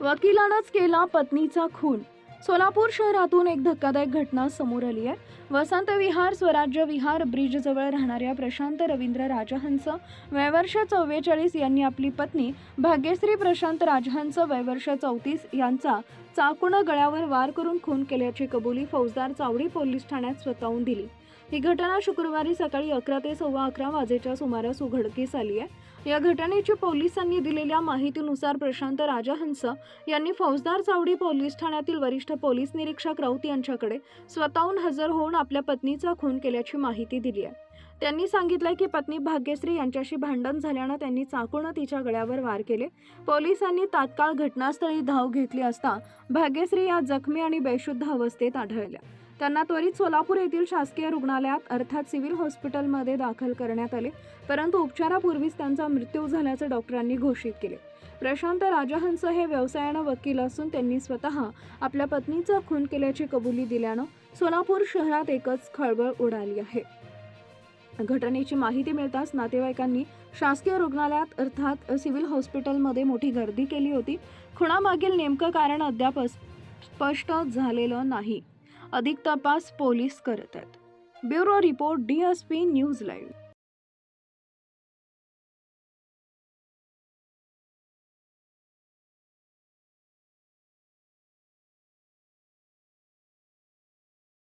वकिलानंच केला पत्नीचा खून. सोलापूर शहरातून एक धक्कादायक घटना समोर आली आहे. वसंत विहार स्वराज्य विहार ब्रिजजवळ राहणाऱ्या प्रशांत रवींद्र राजहंस वयवर्ष चव्वेचाळीस यांनी आपली पत्नी भाग्यश्री प्रशांत राजहंस वयवर्ष चौतीस यांचा चाकूनं गळ्यावर वार करून खून केल्याची कबुली फौजदार चावडी पोलीस ठाण्यात स्वतःहून दिली. ही घटना शुक्रवारी सकाळी अकरा ते सव्वा अकरा वाजेच्या सुमारास उघडकीस आली आहे. या घटनेची पोलिसांनी दिलेल्या माहितीनुसार प्रशांत राजहंस यांनी फौजदार चावडी पोलीस ठाण्यातील वरिष्ठ पोलीस निरीक्षक राऊत यांच्याकडे स्वतःहून हजर होऊन आपल्या पत्नीचा खून केल्याची माहिती दिली आहे. त्यांनी सांगितलं की पत्नी भाग्यश्री यांच्याशी भांडण झाल्यानं त्यांनी चाकूनं तिच्या गळ्यावर वार केले. पोलिसांनी तात्काळ घटनास्थळी धाव घेतली असता भाग्यश्री या जखमी आणि बेशुद्ध अवस्थेत आढळल्या. त्यांना त्वरित सोलापूर येथील शासकीय रुग्णालयात अर्थात सिव्हिल हॉस्पिटलमध्ये दाखल करण्यात आले. परंतु उपचारापूर्वीच त्यांचा मृत्यू झाल्याचं डॉक्टरांनी घोषित केले. प्रशांत राजहंस हे व्यवसायानं वकील असून त्यांनी स्वतः आपल्या पत्नीचा खून केल्याची कबुली दिल्यानं सोलापूर शहरात एकच खळबळ उडाली आहे. घटनेची माहिती मिळताच नातेवाईकांनी शासकीय रुग्णालयात अर्थात सिव्हिल हॉस्पिटलमध्ये मोठी गर्दी केली होती. खुणामागील नेमकं कारण अद्याप स्पष्ट झालेलं नाही. अधिक तपास पोलीस करत आहेत. Bureau report D S P news live.